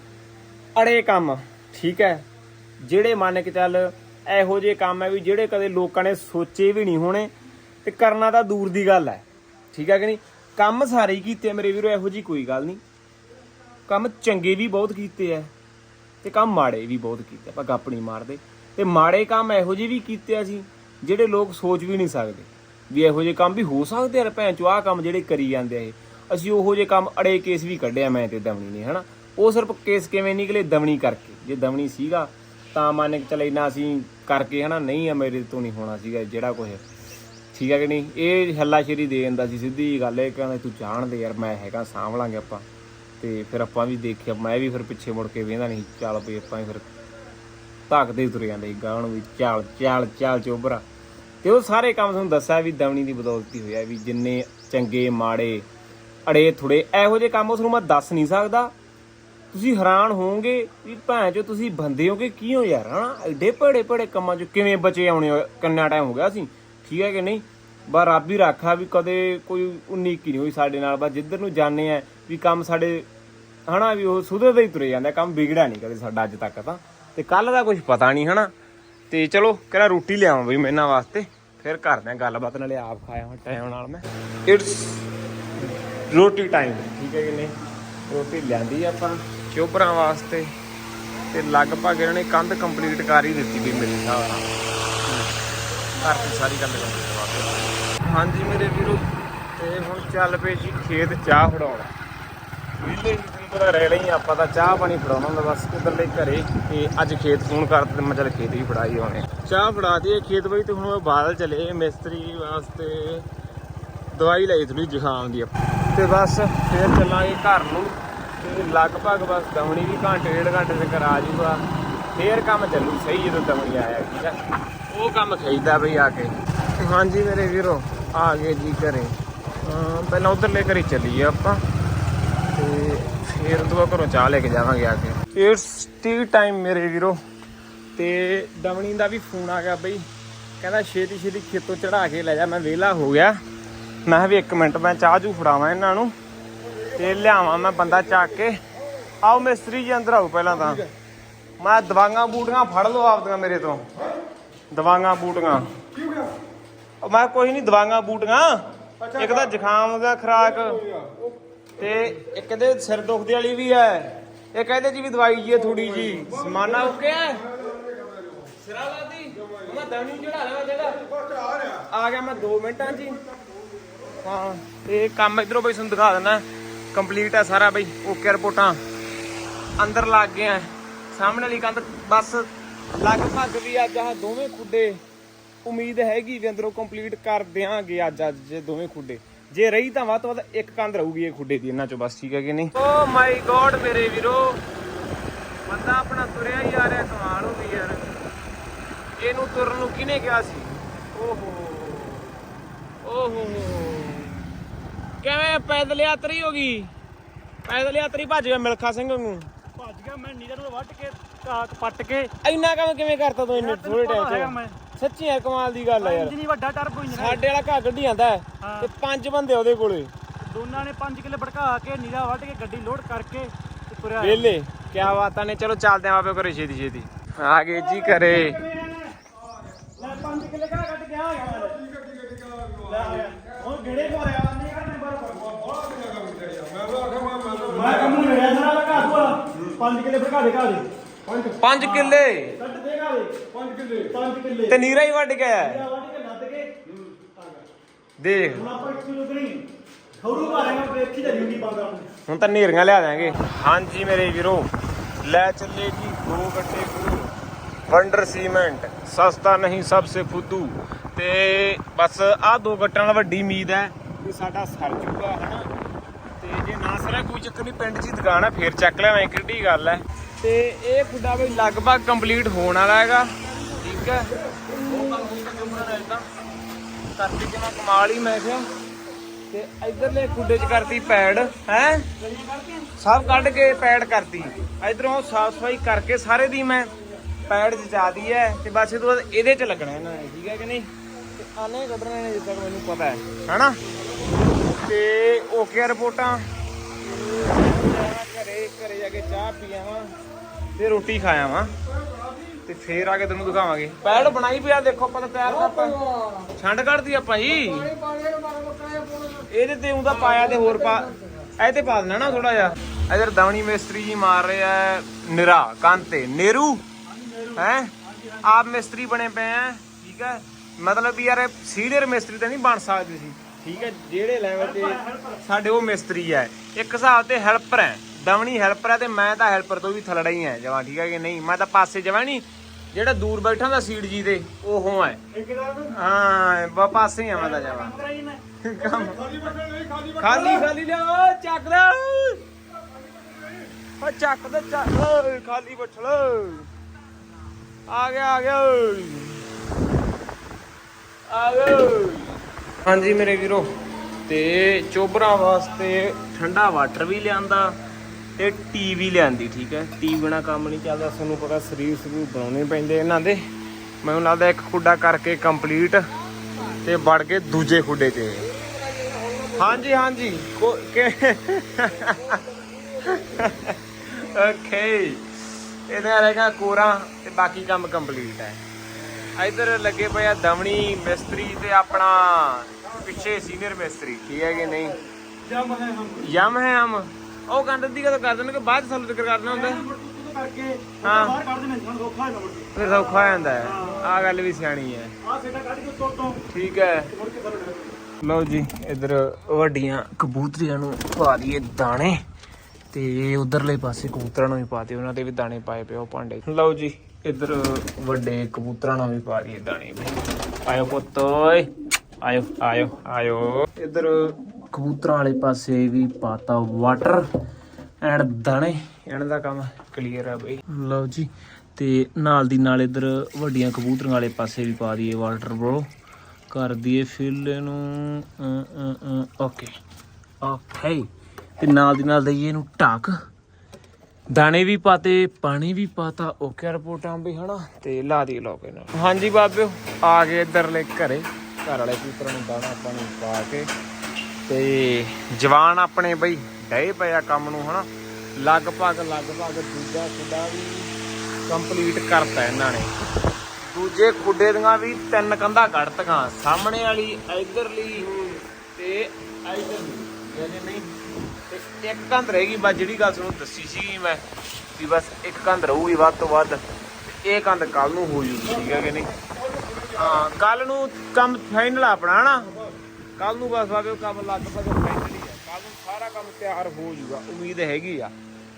Speaker 1: ਅੜੇ ਕੰਮ, ਠੀਕ ਹੈ। ਜਿਹੜੇ ਮੰਨ ਕੇ ਚੱਲ ਇਹੋ ਜਿਹੇ ਕੰਮ ਹੈ ਵੀ ਜਿਹੜੇ ਕਦੇ ਲੋਕਾਂ ਨੇ ਸੋਚੇ ਵੀ ਨਹੀਂ ਹੋਣੇ ਤੇ ਕਰਨਾ ਤਾਂ ਦੂਰ ਦੀ ਗੱਲ ਹੈ। ਠੀਕ ਹੈ ਕਿ ਨਹੀਂ? ਕੰਮ ਸਾਰੇ ਹੀ ਕੀਤੇ ਮੇਰੇ ਵੀਰੋ, ਇਹੋ ਜੀ ਕੋਈ ਗੱਲ ਨਹੀਂ। ਕੰਮ ਚੰਗੇ ਵੀ ਬਹੁਤ ਕੀਤੇ ਆ ਤੇ ਕੰਮ ਮਾੜੇ ਵੀ ਬਹੁਤ ਕੀਤੇ ਆਪਾਂ ਗੱਪ ਨਹੀਂ ਮਾਰਦੇ। ਤੇ ਮਾੜੇ ਕੰਮ ਇਹੋ ਜਿਹੇ ਵੀ ਕੀਤੇ ਆ ਸੀ ਜਿਹੜੇ ਲੋਕ ਸੋਚ ਵੀ ਨਹੀਂ ਸਕਦੇ। ਵੀ ਇਹੋ ਜਿਹੇ ਕੰਮ ਵੀ ਹੋ ਸਕਦੇ ਆ, ਭੈਣ ਚੋ ਆਹ ਕੰਮ ਜਿਹੜੇ ਕਰੀ ਜਾਂਦੇ ਆ ਇਹ। ਅਸੀਂ ਉਹੋ ਜਿਹੇ ਕੰਮ ਅੜੇ ਕੇਸ ਵੀ ਕੱਢਿਆ ਮੈਂ ਤੇ ਦਮਣੀ ਨੇ, ਹਨਾ? ਉਹ ਸਿਰਫ ਕੇਸ ਕਿਵੇਂ ਨਿਕਲੇ? ਦਮਣੀ ਕਰਕੇ। ਜੇ ਦਮਣੀ ਸੀਗਾ ਤਾਂ ਮੰਨ ਕੇ ਚੱਲ ਇੰਨਾ ਅਸੀਂ ਕਰਕੇ ਹਨਾ, ਨਹੀਂ ਆ ਮੇਰੇ ਤੋਂ ਨਹੀਂ ਹੋਣਾ ਸੀਗਾ, ਜਿਹੜਾ ਕੁਝ ਠੀਕ ਹੈ ਕਿ ਨਹੀਂ? ਇਹ ਹੱਲਾਸ਼ੇਰੀ ਦੇ ਦਿੰਦਾ ਸੀ, ਸਿੱਧੀ ਜੀ ਗੱਲ ਇਹ ਕਹਿੰਦਾ ਤੂੰ ਜਾਣਦੇ ਯਾਰ, ਮੈਂ ਹੈਗਾ, ਸਾਂਭ ਲਾਂਗੇ ਆਪਾਂ। ਤੇ ਫਿਰ ਆਪਾਂ ਵੀ ਦੇਖਿਆ, ਮੈਂ ਵੀ ਫਿਰ ਪਿੱਛੇ ਮੁੜ ਕੇ ਵੇਂਦਾ ਨਹੀਂ ਚੱਲ ਪਈ ਆਪਾਂ ਵੀ ਫਿਰ ਧੱਕਦੇ ਤੁਰ ਜਾਂਦੇ ਸੀ ਗਾਂ ਨੂੰ ਵੀ ਚੱਲ ਚੱਲ ਚੱਲ ਚੋਬਰਾ ਤੇ ਉਹ ਸਾਰੇ ਕੰਮ ਤੁਹਾਨੂੰ ਦੱਸਿਆ ਵੀ ਦਵਣੀ ਦੀ ਬਦੌਲਤੀ ਹੋਇਆ, ਵੀ ਜਿੰਨੇ ਚੰਗੇ, ਮਾੜੇ, ਅੜੇ ਥੁੜੇ ਇਹੋ ਜਿਹੇ ਕੰਮ ਉਸ ਨੂੰ ਮੈਂ ਦੱਸ ਨਹੀਂ ਸਕਦਾ। ਤੁਸੀਂ ਹੈਰਾਨ ਹੋਵੋਗੇ ਵੀ ਭੈਣ ਚੋ ਤੁਸੀਂ ਬੰਦੇ ਹੋਗੇ, ਕੀ ਹੋ ਯਾਰ ਹਨਾ ਐਡੇ ਭੜੇ ਭੜੇ ਕੰਮਾਂ ਚੋਂ ਕਿਵੇਂ ਬਚੇ ਆਉਣੇ ਹੋ- ਕਿੰਨਾ ਟਾਈਮ ਹੋ ਗਿਆ ਸੀ? ਠੀਕ ਹੈ ਕਿ ਨਹੀਂ? ਬਾ ਰੱਬ ਹੀ ਰੱਖਾ ਵੀ ਕਦੇ ਕੋਈ ਉਨੀਕੀ ਨਹੀਂ ਹੋਈ ਸਾਡੇ ਨਾਲ। ਬਸ ਜਿੱਧਰ ਨੂੰ ਜਾਣੇ ਆ ਵੀ ਕੰਮ ਸਾਡੇ, ਹਨਾ, ਵੀ ਉਹ ਸੁਧਰਦਾ ਹੀ ਤੁਰੇ ਜਾਂਦਾ, ਕੰਮ ਵਿਗੜਿਆ ਨਹੀਂ ਕਦੇ ਸਾਡਾ ਅੱਜ ਤੱਕ ਤਾਂ। ਤੇ ਕੱਲ ਦਾ ਕੁਝ ਪਤਾ ਨਹੀਂ, ਹਨਾ? ਤੇ ਚਲੋ ਕਹਿੰਦਾ ਰੋਟੀ ਲਿਆਵਾਂ ਬਈ ਮੈਂ ਇਹਨਾਂ ਵਾਸਤੇ? ਫਿਰ ਕਰਦੇ ਆ ਗੱਲਬਾਤ, ਨਾਲੇ ਆਪ ਖਾਇਆ ਹਾਂ ਟਾਈਮ ਨਾਲ ਮੈਂ। ਇਟਸ ਰੋਟੀ ਟਾਈਮ ਠੀਕ ਹੈ ਕਿ ਨਹੀਂ? ਰੋਟੀ ਲਿਆਂਦੀ ਆਪਾਂ। ਚੋਬਰਾਂ ਵਾਸਤੇ ਤੇ ਲਗਭਗ ਇਹਨਾਂ ਨੇ ਕੰਧ ਕੰਪਲੀਟ ਕਰ ਹੀ ਦਿੱਤੀ ਵੀ ਮੇਰੇ ਹਿਸਾਬ ਨਾਲ। ਘਰ ਦੀ ਸਾਰੀ ਗੱਲ ਕੰਪਲੀਟ ਵਾਸਤੇ ਹਾਂਜੀ ਮੇਰੇ ਵੀਰੋ, ਤੇ ਹੁਣ ਚੱਲ ਪਏ ਜੀ ਖੇਤ ਚਾਹ ਫੜਾਉਣਾ। ਵਿਹਲੇ ਹੀ ਪਤਾ ਰਹਿ ਲਈ ਆਪਾਂ ਤਾਂ ਚਾਹ ਪਾਣੀ ਫੜਾਉਣਾ ਹੁੰਦਾ ਬਸ ਉਧਰਲੇ ਘਰੇ ਤੇ ਅੱਜ ਖੇਤ ਫੋਨ ਕਰਤੇ ਤੇ ਮੈਂ ਚੱਲ ਖੇਤ ਵੀ ਫੜਾਈ ਆਉਣੇ। ਚਾਹ ਫੜਾ ਦਈਏ ਖੇਤ ਬਈ, ਤੇ ਹੁਣ ਬਾਦਲ ਚਲੇ ਮਿਸਤਰੀ ਵਾਸਤੇ। ਦਵਾਈ ਲਈ ਥੋੜੀ ਜ਼ੁਕਾਮ ਦੀ ਆਪਾਂ। ਤੇ ਬਸ, ਫੇਰ ਚੱਲਾਂਗੇ ਘਰ ਨੂੰ। ਲਗਭਗ ਬਸ ਦਮਣੀ ਵੀ ਘੰਟੇ, ਡੇਢ ਘੰਟੇ ਤੱਕ ਆ ਜੂਗਾ ਫੇਰ ਕੰਮ ਚੱਲੂ ਸਹੀ ਜਦੋਂ ਦਮਣੀ ਆਇਆ, ਠੀਕ ਹੈ ਉਹ ਕੰਮ ਖਿੱਚਦਾ ਬਈ ਆ ਕੇ। ਹਾਂਜੀ ਮੇਰੇ ਵੀਰੋ, ਆ ਗਏ ਜੀ ਘਰੇ। ਪਹਿਲਾਂ ਉਧਰਲੇ ਘਰੇ ਚੱਲੀਏ ਆਪਾਂ। ਤੇ ਫੇਰ ਦੁਆ ਘਰੋਂ ਚਾਹ ਲੈ ਕੇ ਜਾਵਾਂਗੇ ਆ ਕੇ। ਇਟਸ ਟੀ ਟਾਈਮ ਮੇਰੇ ਵੀਰੋ। ਤੇ ਦਮਣੀ ਦਾ ਵੀ ਫੋਨ ਆ ਗਿਆ ਬਈ। ਕਹਿੰਦਾ ਛੇਤੀ ਛੇਤੀ ਖੇਤੋਂ ਚੜਾ ਕੇ ਲੈ ਜਾ, ਮੈਂ ਵਿਹਲਾ ਹੋ ਗਿਆ। ਮੈਂ ਕਿਹਾ ਵੀ 1 ਮਿੰਟ, ਮੈਂ ਚਾਹ ਜੂ ਫੜਾਵਾਂ ਇਹਨਾਂ ਨੂੰ। ਤੇ ਲਿਆਵਾਂ ਮੈਂ ਬੰਦਾ ਚੱਕ ਕੇ। ਆਓ ਮਿਸਤਰੀ ਜੀ ਅੰਦਰ ਆਓ ਪਹਿਲਾਂ ਤਾਂ। ਮੈਂ ਦਵਾਈਆਂ ਬੂਟੀਆਂ ਫੜ ਲਓ ਆਪਦੀਆਂ ਮੇਰੇ ਤੋਂ। ਦਵਾਈਆਂ ਬੂਟੀਆਂ। ਮੈਂ ਕੋਈ ਨਹੀਂ ਦਵਾਈਆਂ ਬੂਟੀਆਂ। ਇੱਕ ਤਾਂ ਜ਼ੁਕਾਮ ਦਾ ਖਰਾਕ। ਤੇ ਇੱਕ ਇਹਦੇ ਸਿਰ ਦੁਖਦੇ ਵਾਲੀ ਵੀ ਹੈ। ਇੱਕ ਇਹਦੇ ਚ ਵੀ ਦਵਾਈ ਜੀ ਥੋੜੀ ਜੀ। ਸਮਾਨਾ ਓਕੇ ਹੈ ਸਿਰਾ ਲਾਦੀ ਮੈਂ ਦਵਣੀ ਚੜਾ ਲੈਣਾ ਜਿਹੜਾ ਆ ਗਿਆ ਮੈਂ 2 ਮਿੰਟਾਂ 'ਚ ਹੀ। ਹਾਂ ਤੇ ਕੰਮ ਇਧਰੋਂ ਬਈ ਤੁਹਾਨੂੰ ਦਿਖਾ ਦਿੰਦਾ। ਕੰਪਲੀਟ ਹੈ ਸਾਰਾ ਬਈ ਓਕੇ ਰਿਪੋਰਟਾਂ। ਅੰਦਰ ਲੱਗ ਗਏ ਆ। ਸਾਹਮਣੇ ਵਾਲੀ ਕੰਧ ਬਸ ਲਗਭਗ ਵੀ ਅੱਜ ਆਹ ਦੋਵੇਂ ਖੁੱਡੇ ਉਮੀਦ ਹੈਗੀ ਵੀ ਅੰਦਰੋਂ ਕੰਪਲੀਟ ਕਰ ਦਿਆਂਗੇ ਅੱਜ ਅੱਜ ਜੇ ਦੋਵੇਂ ਖੁੱਡੇ। ਜੇ ਰਹੀ ਤਾਂ ਵੱਧ ਤੋਂ ਵੱਧ ਇੱਕ ਕੰਧ ਰਹੂਗੀ ਇਹ ਖੁੱਡੇ ਦੀ, ਇਹਨਾਂ ਚੋਂ ਬਸ, ਠੀਕ ਹੈ ਕਿ ਨਹੀਂ? ਓ ਮਾਈ ਗੋਡ ਮੇਰੇ ਵੀਰੋ, ਬੰਦਾ ਆਪਣਾ ਤੁਰਿਆ ਹੀ ਆ ਰਿਹਾ, ਕਮਾਲ ਹੋ ਗਈ ਯਾਰ। ਇਹਨੂੰ ਤੁਰਨ ਨੂੰ ਕਿਹਨੇ ਕਿਹਾ ਸੀ? ਓਹੋ। ਓਹੋ। ਕਿਵੇਂ ਪੈਦਲ ਯਾਤਰੀ ਹੋ ਗਈ। ਪੈਦਲ ਯਾਤਰੀ ਭੱਜ ਗਿਆ ਮਿਲਖਾ ਸਿੰਘ ਨੂੰ
Speaker 3: ਭੱਜ ਗਿਆ ਮੈਂ ਨੀਂਦਰ ਨੂੰ ਵੱਟ ਕੇ ਕਾਕ ਪੱਟ ਕੇ।
Speaker 1: ਇੰਨਾ ਕੰਮ ਕਿਵੇਂ ਕਰਤਾ ਤੂੰ ਇੰਨੇ ਥੋੜੇ ਟਾਈਮ। 'ਚ? ਸੱਚੀ ਹੈ ਕਮਾਲ ਦੀ ਗੱਲ ਹੈ ਯਾਰ।
Speaker 3: ਇੰਜਨ ਹੀ ਵੱਡਾ ਟਰਬੋ ਇੰਜਨ
Speaker 1: ਸਾਡੇ ਵਾਲਾ ਘਾ ਗੱਡੀ ਆਂਦਾ। ਤੇ ਪੰਜ ਬੰਦੇ ਉਹਦੇ ਕੋਲੇ।
Speaker 3: ਦੋਨਾਂ ਨੇ 5 ਕਿੱਲੇ ਭੜਕਾ ਕੇ ਨੀਰਾ ਵੱਟ ਕੇ ਗੱਡੀ ਲੋਡ ਕਰਕੇ ਤੇ ਤੁਰਿਆ
Speaker 1: ਵੇਲੇ ਕੀ ਬਾਤਾਂ ਨੇ। ਚਲੋ ਚੱਲਦੇ ਆਂ ਆਪੇ ਘਰੇ ਛੇਤੀ ਛੇਤੀ। ਆ ਗਏ ਜੀ ਘਰੇ।
Speaker 3: ਲੈ 5 ਕਿੱਲੇ ਘਾ ਕੱਟ ਆ ਗਿਆ। ਲੈ ਉਹ ਗੇੜੇ ਕੋ ਆਇਆ ਨਹੀਂ ਕਰਨੇ ਬਾਰ ਮੈਂ ਕੰਮ ਨਹੀਂ ਰਿਹਾ ਸਾਰਾ ਘਾ ਤੂੰ 5 ਕਿੱਲੇ ਭੜਕਾ ਦੇ ਘਾ ਦੇ।
Speaker 1: ਪੰਜ। ਕਿੱਲੇ।
Speaker 3: ਕੱਟ ਦੇ ਘਾ ਦੇ। 5 ਕਿੱਲੇ। 5 ਕਿੱਲੇ।
Speaker 1: ਤੇ ਨੀਰਾ ਹੀ ਵੱਢ ਕੇ ਆਇਆ।
Speaker 3: ਨੀਰਾ ਵੱਟ ਕੇ ਲੱਦ ਕੇ।
Speaker 1: ਦੇਖ।
Speaker 3: ਹੁਣ ਆਪਾਂ ਇੱਕ ਕਿਲੋ ਕਰੀ ਖੌਰੂ ਮਾਰਾਂਗੇ ਬ੍ਰੇਕ ਹੀ ਜੂਗੀ
Speaker 1: ਹੁਣ ਤਾਂ ਨੇਰੀਆਂ ਲਿਆ ਦਾਂਗੇ ਹਾਂਜੀ ਮੇਰੇ ਵੀਰੋ ਲੈ ਚੱਲੇ ਜੀ ਦੋ ਗੱਟੇ ਗੁਰੂ ਵੰਡਰ ਸੀਮੈਂਟ ਸਸਤਾ ਨਹੀਂ ਸਭ ਸੇ ਫੁੱਦੂ। ਤੇ ਬਸ ਆਹ ਦੋ ਗੱਟਾਂ ਨਾਲ ਵੱਡੀ ਉਮੀਦ ਹੈ ਕਿ ਸਾਡਾ ਸਰ ਜੂਗਾ ਹਨਾ? ਤੇ ਜੇ ਨਾ ਸਰੇ ਕੋਈ ਚੱਕਰ ਨਹੀਂ, ਪਿੰਡ 'ਚ ਹੀ ਦੁਕਾਨ ਹੈ ਫੇਰ ਚੱਕ ਲਿਆਵਾਂ ਕਿੱਡੀ ਗੱਲ ਹੈ ਤੇ ਇਹ ਖੁੱਡਾ ਬਈ ਲਗਭਗ ਕੰਪਲੀਟ ਹੋਣ ਵਾਲਾ ਹੈਗਾ, ਠੀਕ ਹੈ ਉਹ ਕੰਮ ਹੁਣ ਤੱਕ ਕਰਤੀ ਜਮਾ ਕਮਾਲ ਹੀ ਮੈਂ ਕਿਹਾ। ਤੇ ਇਧਰਲੇ ਖੁੱਡੇ 'ਚ ਕਰਤੀ ਪੈੜ ਹੈ? ਸਭ ਕੱਢ ਕੇ ਪੈੜ ਕਰਤੀ। ਇਧਰੋਂ ਸਾਫ਼ ਸਫ਼ਾਈ ਕਰਕੇ ਸਾਰੇ ਦੀ ਮੈਂ ਪੈੜ 'ਚ ਚਾਦੀ ਹੈ ਤੇ ਬਸ ਇਹ ਤੋਂ ਬਾਅਦ ਇਹਦੇ 'ਚ ਲੱਗਣਾ ਇਹਨਾਂ ਨੇ, ਠੀਕ ਹੈ ਕਿ ਨਹੀਂ? ਤੇ ਆਨੇ ਕੱਢਣੇ ਨੇ ਜਿੱਦਾਂ ਮੈਨੂੰ ਪਤਾ ਹੈ ਹਨਾ? ਤੇ ਓਕੇ ਰਿਪੋਰਟਾਂ। ਘਰੇ ਘਰੇ ਜਾ ਕੇ ਚਾਹ ਪੀਆਵਾਂ ਤੇ ਰੋਟੀ ਖਾਇਆ ਖਾਆਵਾਂ ਤੇ ਫੇਰ ਆ ਕੇ ਤੈਨੂੰ ਦਿਖਾਵਾਂਗੇ। ਪੈਡ ਬਣਾਈ ਪਿਆ, ਦੇਖੋ ਪਤਾ ਤਿਆਰ ਕਰਤਾ ਛੰਡ ਕੱਢਦੀ ਆਪਾਂ ਜੀ ਇਹਦੇ ਤੇ ਉਹਦਾ ਪਾਇਆ ਤੇ ਹੋਰ ਪਾ ਇਹ ਤੇ ਪਾ ਦੇਣਾ ਨਾ ਥੋੜਾ ਜਿਹਾ। ਇਧਰ ਦਵਣੀ ਮਿਸਤਰੀ ਜੀ ਮਾਰ ਰਿਹਾ ਨਿਰਾ ਕੰਤੇ ਨੇਰੂ? ਹੈ? ਆਪ ਮਿਸਤਰੀ ਬਣੇ ਪਏ ਆ, ਠੀਕ ਹੈ? ਮਤਲਬ ਵੀ ਯਾਰ, ਸੀਨੀਅਰ ਮਿਸਤਰੀ ਤਾਂ ਨਹੀਂ ਬਣ ਸਕਦੇ ਸੀ ਠੀਕ ਹੈ, ਜਿਹੜੇ ਲੈਵਲ ਤੇ ਸਾਡੇ ਉਹ ਮਿਸਤਰੀ ਹੈ, ਇੱਕ ਹਿਸਾਬ ਤੇ ਹੈਲਪਰ ਹੈ ਦਵਣੀ ਹੈਲਪਰ ਹੈ ਤੇ ਮੈਂ ਤਾਂ ਹੈਲਪਰ ਤੋਂ ਵੀ ਥਲੜਾ ਹੀ ਹੈ ਜਮਾ ਠੀਕ ਹੈ ਕਿ ਨਹੀਂ? ਮੈਂ ਤਾਂ ਪਾਸੇ ਜਮਾ ਨਹੀਂ ਜਿਹੜਾ ਦੂਰ ਬੈਠਾ ਦਾ ਸੀਟ ਜੀ ਤੇ ਉਹ ਹੈ। ਹਾਂ ਬਾ ਪਾਸੇ ਆ ਮੈਂ ਤਾਂ ਜਮਾ
Speaker 2: ਖਾਲੀ ਖਾਲੀ
Speaker 1: ਲਿਆ ਚੱਕ ਲੈ। ਓ ਚੱਕ ਦੇ ਚੱਕ ਖਾਲੀ ਬੱਠਲ ਆ ਗਿਆ ਆ ਗਿਆ ਆ ਗਿਆ ਹਾਂਜੀ ਮੇਰੇ ਵੀਰੋ, ਤੇ ਚੋਬਰਾਂ ਵਾਸਤੇ ਠੰਡਾ ਵਾਟਰ ਵੀ ਲਿਆਂਦਾ ਤੇ ਟੀਵੀ ਲਿਆਂਦੀ, ਠੀਕ ਹੈ? ਟੀ ਬਿਨਾ ਕੰਮ ਨਹੀਂ ਚੱਲਦਾ, ਤੁਹਾਨੂੰ ਪਤਾ ਸਰੀਰ ਸਰੀਰ ਬਣਾਉਣੇ ਪੈਂਦੇ ਇਹਨਾਂ ਦੇ। ਮੈਨੂੰ ਲੱਗਦਾ ਇੱਕ ਖੁੱਡਾ ਕਰਕੇ ਕੰਪਲੀਟ ਤੇ ਵੜ ਕੇ ਦੂਜੇ ਖੁੱਡੇ 'ਚ ਹਾਂਜੀ ਹਾਂਜੀ ਓਕੇ ਇਹਦਾ ਰਹਿ ਗਿਆ ਕੋਰਾਂ ਤੇ ਬਾਕੀ ਕੰਮ ਕੰਪਲੀਟ ਹੈ। ਇਧਰ ਲੱਗੇ ਪਏ ਆ ਦਮਣੀ ਮਿਸਤਰੀ ਤੇ ਆਪਣਾ ਪਿੱਛੇ ਸੀਨੀਅਰ ਮਿਸਤਰੀ ਠੀਕ ਹੈ ਕਿ ਨਹੀਂ?
Speaker 3: ਜਮ ਹੈ ਹਮ।
Speaker 1: ਯਮ ਹੈ ਹਮ। ਉਹ ਕੰਡ ਦੀ ਕਦੋਂ ਕਰ ਦੇਣਗੇ ਬਾਅਦ ਚ ਸਾਨੂੰ ਜ਼ਿਕਰ ਕਰਨਾ ਹੁੰਦਾ। ਹੈ।
Speaker 3: ਤੂੰ ਕਰਕੇ
Speaker 1: ਹਾਂ।
Speaker 3: ਬਾਹਰ ਕੱਢ ਦੇਣੇ ਸਾਨੂੰ ਰੋਖਾ ਹੈ ਮੁੜ ਕੇ।
Speaker 1: ਫਿਰ ਸੌਖਾ ਹੋ ਜਾਂਦਾ ਹੈ। ਆ ਗੱਲ ਵੀ ਸਿਆਣੀ ਹੈ।
Speaker 3: ਆ ਸੇਟਾ ਕੱਢ ਕੇ ਉੱਤੋਂ ਤੋਂ
Speaker 1: ਠੀਕ ਹੈ।
Speaker 3: ਕੇ
Speaker 1: ਲਓ ਜੀ ਇਧਰ ਵੱਡੀਆਂ ਕਬੂਤਰੀਆਂ ਨੂੰ ਪਾ ਦਈਏ ਦਾਣੇ। ਤੇ ਉਧਰਲੇ ਪਾਸੇ ਕਬੂਤਰਾਂ ਨੂੰ ਵੀ ਪਾ ਉਹਨਾਂ ਦੇ ਵੀ ਦਾਣੇ ਪਾਏ ਪਏ ਉਹ ਭਾਂਡੇ। ਲਓ ਜੀ ਇੱਧਰ ਵੱਡੇ ਕਬੂਤਰਾਂ ਨਾਲ ਵੀ ਪਾ ਦਈਏ ਦਾਣੇ ਬਈ ਆਇਓ ਪੁੱਤ, ਓਏ। ਆਇਓ ਆਇਓ ਆਇਓ। ਇੱਧਰ ਕਬੂਤਰਾਂ ਵਾਲੇ ਪਾਸੇ ਵੀ ਪਾਤਾ ਵਾਟਰ ਐਂਡ ਦਾਣੇ। ਇਹਨਾਂ ਦਾ ਕੰਮ ਕਲੀਅਰ ਆ ਬਈ। ਲਓ ਜੀ, ਤੇ ਨਾਲ ਦੀ ਨਾਲ ਇੱਧਰ ਵੱਡੀਆਂ ਕਬੂਤਰਾਂ ਵਾਲੇ ਪਾਸੇ ਵੀ ਪਾ ਦਈਏ ਵਾਟਰ ਬ్రో ਕਰ ਦਈਏ ਫਿਲ ਇਹਨੂੰ। ਓਕੇ ਓਕੇ ਤੇ ਨਾਲ ਦੀ ਨਾਲ ਦਈਏ ਇਹਨੂੰ ਢੱਕ। ਦਾਣੇ ਵੀ ਪਾਤੇ, ਪਾਣੀ ਵੀ ਪਾਤਾ, ਓਕੇ ਰਿਪੋਰਟਾਂ ਵੀ ਹਨਾ? ਤੇ ਲਾ ਦੀ ਲੋਕ ਇਹਨਾਂ। ਹਾਂਜੀ ਬਾਬਿਓ, ਆ ਗਏ ਇੱਧਰਲੇ ਘਰੇ। ਘਰ ਵਾਲੇ ਕੂਤਰਾਂ ਨੂੰ ਦਾਣਾ ਪਾਣੀ ਪਾ ਕੇ। ਤੇ ਜਵਾਨ ਆਪਣੇ ਬਈ, ਡਏ ਪਏ ਆ ਕੰਮ ਨੂੰ, ਹਨਾ? ਲਗਭਗ ਲਗਭਗ ਦੂਜਾ ਕੁੱਡਾ ਵੀ ਕੰਪਲੀਟ ਕਰਤਾ ਇਹਨਾਂ ਨੇ। ਦੂਜੇ ਕੁੱਡੇ ਦੀਆਂ ਵੀ ਤਿੰਨ ਕੰਧਾਂ ਕੱਢਤੀਆਂ। ਸਾਹਮਣੇ ਵਾਲੀ, ਇਧਰਲੀ ਤੇ ਇਧਰਲੀ। ਯਾਨੀ ਨਹੀਂ ਤੇ ਇੱਕ ਕੰਧ ਰਹਿ ਬਸ ਜਿਹੜੀ ਗੱਲ ਤੁਹਾਨੂੰ ਦੱਸੀ ਸੀ ਮੈਂ, ਵੀ ਬਸ ਇੱਕ ਕੰਧ ਰਹੂਗੀ ਵੱਧ ਤੋਂ ਵੱਧ ਇਹ ਕੰਧ ਕੱਲ ਨੂੰ ਹੋ ਜੂਗੀ, ਠੀਕ ਹੈ ਕਿ ਨਹੀਂ? ਹਾਂ ਕੱਲ ਨੂੰ ਕੰਮ ਫਾਈਨਲ ਆਪਣਾ ਨਾ ਕੱਲ ਨੂੰ ਬਸ ਆਵੇ ਕੰਮ ਲਗਭਗ ਫਾਈਨਲ ਹੀ ਆ। ਕੱਲ ਨੂੰ ਸਾਰਾ ਕੰਮ ਤਿਆਰ ਹੋ ਜੂਗਾ, ਉਮੀਦ ਹੈਗੀ ਆ।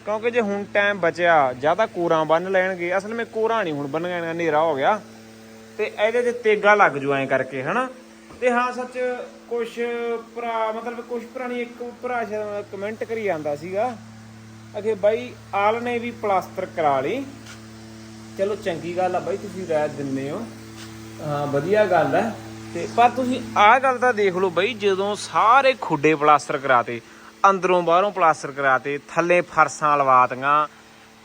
Speaker 1: ਕਿਉਂਕਿ ਜੇ ਹੁਣ ਟਾਈਮ ਬਚਿਆ ਜ਼ਿਆਦਾ ਕੋਰਾਂ ਬੰਨ ਲੈਣਗੇ, ਅਸਲ ਵਿੱਚ ਕੋਰਾਂ ਨਹੀਂ ਹੁਣ ਬੰਨਣੀਆਂ ਹਨੇਰਾ ਹੋ ਗਿਆ। ਤੇ ਇਹਦੇ ਤੇ ਤੇਗਾ ਲੱਗ ਜੂ ਐਂ ਕਰਕੇ, ਹਨਾ? ਤੇ ਹਾਂ, ਸੱਚ ਕੁਛ ਭਰਾ, ਮਤਲਬ ਕੁਛ ਪੁਰਾਣੀ ਇੱਕ ਭਰਾ ਕਮੈਂਟ ਕਰੀ ਜਾਂਦਾ ਸੀਗਾ। ਅਗੇ ਬਾਈ, ਆਲ ਨੇ ਵੀ ਪਲਾਸਟਰ ਕਰਾ ਲਈ। ਚਲੋ, ਚੰਗੀ ਗੱਲ ਆ ਬਾਈ, ਤੁਸੀਂ ਰਾਇ ਦਿੰਦੇ ਹੋ। ਹਾਂ, ਵਧੀਆ ਗੱਲ ਹੈ ਤੇ ਪਰ ਤੁਸੀਂ ਆਹ ਗੱਲ ਤਾਂ ਦੇਖ ਲਓ ਬਾਈ, ਜਦੋਂ ਸਾਰੇ ਖੁੱਡੇ ਪਲਾਸਟਰ ਕਰਾਤੇ, ਅੰਦਰੋਂ ਬਾਹਰੋਂ ਪਲਾਸਟਰ ਕਰਾਤੇ, ਥੱਲੇ ਫਰਸਾਂ ਲਵਾਤੀਆਂ